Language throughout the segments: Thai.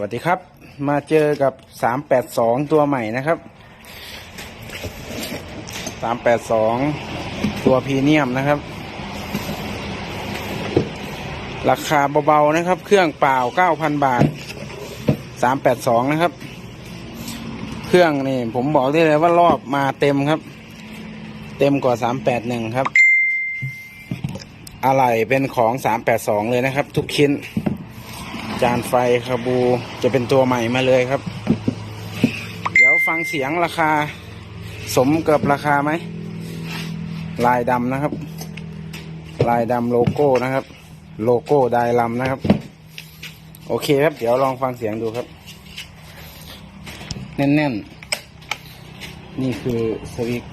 วัสดีครับ มาเจอกับสามแปดสองตัวใหม่นะครับสามแปดสองตัวพรีเมียมนะครับ ราคาเบาๆนะครับ เครื่องเปล่าเก้าพันบาทสามแปดสองนะครับ เครื่องนี่ผมบอกได้เลยว่ารอบมาเต็มครับ เต็มกว่าสามแปดหนึ่งครับ อะไรเป็นของสามแปดสองเลยนะครับ ทุกชิ้น จานไฟคาบูจะเป็นตัวใหม่มาเลยครับ เดี๋ยวฟังเสียงราคา สมกับราคาไหม ลายดำนะครับ ลายดำโลโก้นะครับ โลโก้ไดลำนะครับ โอเคครับ เดี๋ยวลองฟังเสียงดูครับ แน่นๆนี่คือสวิต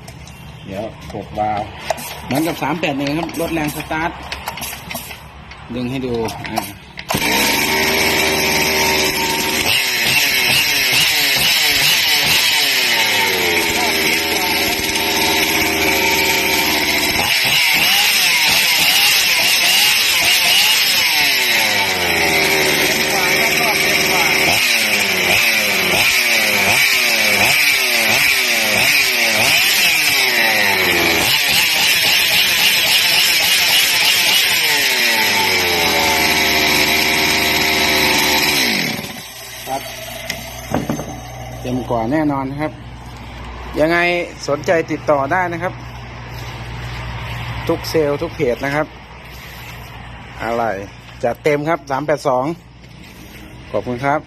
เดี๋ยวกดวาล์วเหมือนกับสามแปดหนึ่งครับลดแรงสตาร์ท ดึงให้ดูอ่า ครับ เต็มกว่าแน่นอนครับ ยังไงสนใจติดต่อได้นะครับ ทุกเซลล์ทุกเพจนะครับ อะไรจะเต็มครับสามแปดสองขอบคุณครับ